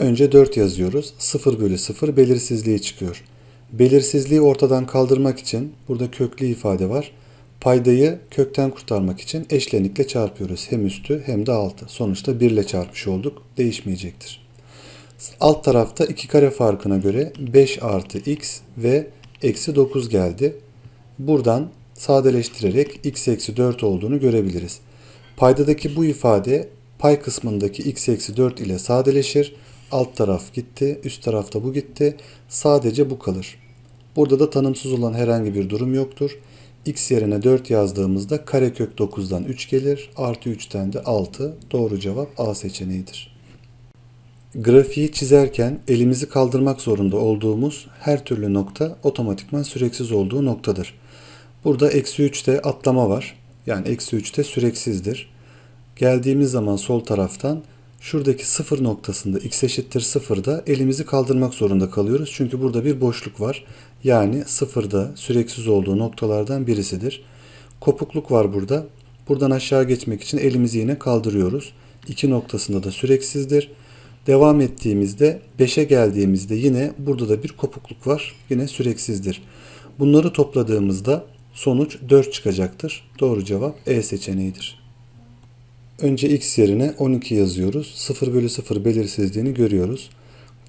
Önce 4 yazıyoruz. 0 bölü 0 belirsizliği çıkıyor. Belirsizliği ortadan kaldırmak için burada köklü ifade var. Paydayı kökten kurtarmak için eşlenikle çarpıyoruz. Hem üstü hem de altı. Sonuçta 1 ile çarpmış olduk. Değişmeyecektir. Alt tarafta 2 kare farkına göre 5 artı x ve eksi 9 geldi. Buradan sadeleştirerek x eksi 4 olduğunu görebiliriz. Paydadaki bu ifade pay kısmındaki x eksi 4 ile sadeleşir. Alt taraf gitti, üst tarafta bu gitti. Sadece bu kalır. Burada da tanımsız olan herhangi bir durum yoktur. x yerine 4 yazdığımızda karekök 9'dan 3 gelir. Artı 3'ten de 6. Doğru cevap A seçeneğidir. Grafiği çizerken elimizi kaldırmak zorunda olduğumuz her türlü nokta otomatikman süreksiz olduğu noktadır. Burada eksi 3'te atlama var. Yani eksi 3'te süreksizdir. Geldiğimiz zaman sol taraftan şuradaki sıfır noktasında x eşittir sıfırda elimizi kaldırmak zorunda kalıyoruz. Çünkü burada bir boşluk var. Yani sıfırda süreksiz olduğu noktalardan birisidir. Kopukluk var burada. Buradan aşağı geçmek için elimizi yine kaldırıyoruz. 2 noktasında da süreksizdir. Devam ettiğimizde 5'e geldiğimizde yine burada da bir kopukluk var. Yine süreksizdir. Bunları topladığımızda sonuç 4 çıkacaktır. Doğru cevap E seçeneğidir. Önce x yerine 12 yazıyoruz. 0 bölü 0 belirsizliğini görüyoruz.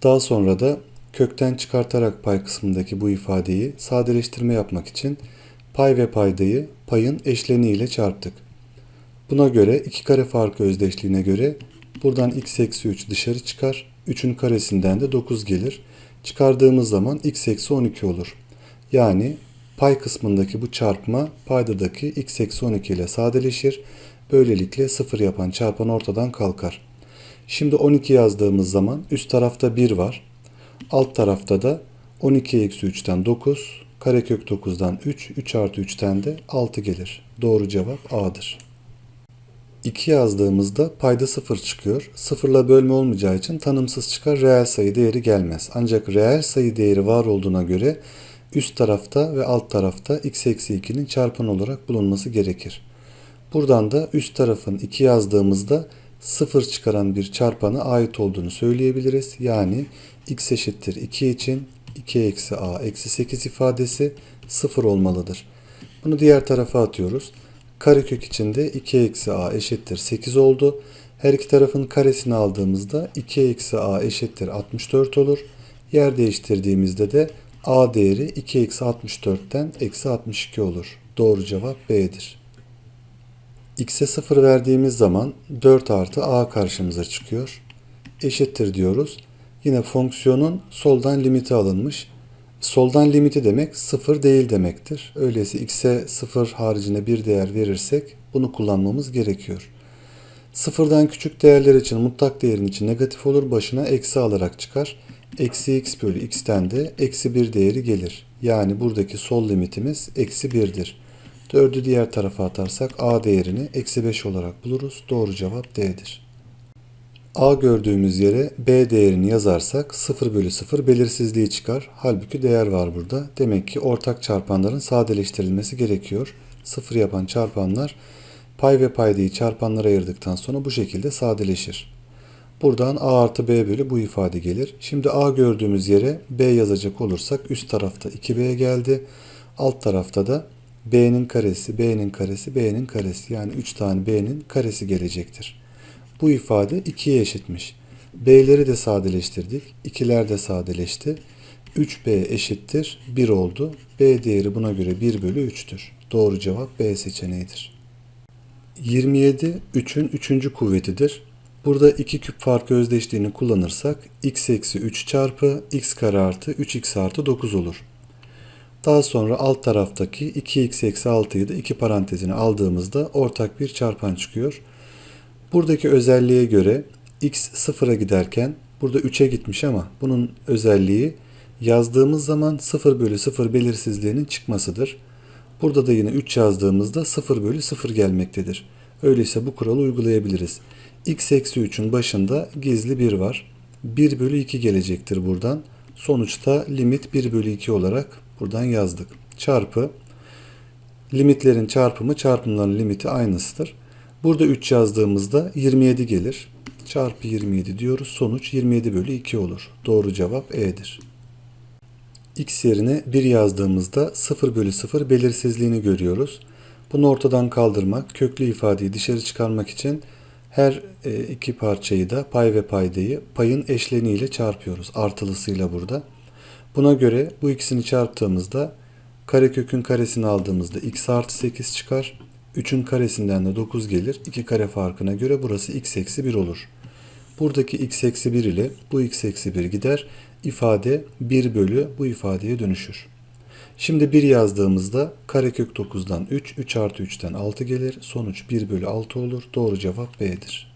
Daha sonra da kökten çıkartarak pay kısmındaki bu ifadeyi sadeleştirme yapmak için pay ve paydayı payın eşleniği ile çarptık. Buna göre iki kare farkı özdeşliğine göre buradan x eksi 3 dışarı çıkar. 3'ün karesinden de 9 gelir. Çıkardığımız zaman x eksi 12 olur. Yani pay kısmındaki bu çarpma paydadaki x eksi 12 ile sadeleşir. Böylelikle 0 yapan çarpan ortadan kalkar. Şimdi 12 yazdığımız zaman üst tarafta 1 var. Alt tarafta da 12 eksi 3'ten 9, karekök 9'dan 3, 3 artı 3'ten de 6 gelir. Doğru cevap A'dır. 2 yazdığımızda payda 0 çıkıyor. 0 ile bölme olmayacağı için tanımsız çıkar reel sayı değeri gelmez. Ancak reel sayı değeri var olduğuna göre üst tarafta ve alt tarafta x eksi 2'nin çarpan olarak bulunması gerekir. Buradan da üst tarafın 2 yazdığımızda 0 çıkaran bir çarpana ait olduğunu söyleyebiliriz. Yani x eşittir 2 için 2 eksi a eksi 8 ifadesi 0 olmalıdır. Bunu diğer tarafa atıyoruz. Karekök içinde 2 eksi a eşittir 8 oldu. Her iki tarafın karesini aldığımızda 2 eksi a eşittir 64 olur. Yer değiştirdiğimizde de a değeri 2 eksi 64'ten eksi 62 olur. Doğru cevap B'dir. X'e 0 verdiğimiz zaman 4 artı a karşımıza çıkıyor. Eşittir diyoruz. Yine fonksiyonun soldan limiti alınmış. Soldan limiti demek 0 değil demektir. Öyleyse x'e 0 haricinde bir değer verirsek bunu kullanmamız gerekiyor. Sıfırdan küçük değerler için mutlak değerin için negatif olur. Başına eksi alarak çıkar. Eksi x bölü x'ten de eksi 1 değeri gelir. Yani buradaki sol limitimiz eksi 1'dir. 4'ü diğer tarafa atarsak a değerini eksi 5 olarak buluruz. Doğru cevap D'dir. A gördüğümüz yere B değerini yazarsak 0 bölü 0 belirsizliği çıkar. Halbuki değer var burada. Demek ki ortak çarpanların sadeleştirilmesi gerekiyor. 0 yapan çarpanlar pay ve paydayı çarpanlara ayırdıktan sonra bu şekilde sadeleşir. Buradan A artı B bölü bu ifade gelir. Şimdi A gördüğümüz yere B yazacak olursak üst tarafta 2B geldi. Alt tarafta da B'nin karesi, B'nin karesi, B'nin karesi yani 3 tane B'nin karesi gelecektir. Bu ifade 2'ye eşitmiş. B'leri de sadeleştirdik. 2'ler de sadeleşti. 3B eşittir 1 oldu. B değeri buna göre 1 bölü 3'tür. Doğru cevap B seçeneğidir. 27 3'ün 3. kuvvetidir. Burada 2 küp farkı özdeşliğini kullanırsak x eksi 3 çarpı x kare artı 3x artı 9 olur. Daha sonra alt taraftaki 2x eksi 6'yı da 2 parantezine aldığımızda ortak bir çarpan çıkıyor. Buradaki özelliğe göre x sıfıra giderken burada 3'e gitmiş ama bunun özelliği yazdığımız zaman 0 bölü 0 belirsizliğinin çıkmasıdır. Burada da yine 3 yazdığımızda 0 bölü 0 gelmektedir. Öyleyse bu kuralı uygulayabiliriz. x eksi 3'ün başında gizli 1 var. 1 bölü 2 gelecektir buradan. Sonuçta limit 1 bölü 2 olarak buradan yazdık. Çarpı limitlerin çarpımı çarpımların limiti aynısıdır. Burada 3 yazdığımızda 27 gelir. çarpı 27 diyoruz. Sonuç 27 bölü 2 olur. Doğru cevap E'dir. X yerine 1 yazdığımızda 0 bölü 0 belirsizliğini görüyoruz. Bunu ortadan kaldırmak, köklü ifadeyi dışarı çıkarmak için her e, iki parçayı da pay ve paydayı payın eşleniğiyle çarpıyoruz. Artılısıyla burada. Buna göre bu ikisini çarptığımızda karekökün karesini aldığımızda x artı 8 çıkar. 3'ün karesinden de 9 gelir. 2 kare farkına göre burası x eksi 1 olur. Buradaki x eksi 1 ile bu x eksi 1 gider. İfade 1 bölü bu ifadeye dönüşür. Şimdi 1 yazdığımızda karekök 9'dan 3, 3 artı 3'ten 6 gelir. Sonuç 1 bölü 6 olur. Doğru cevap B'dir.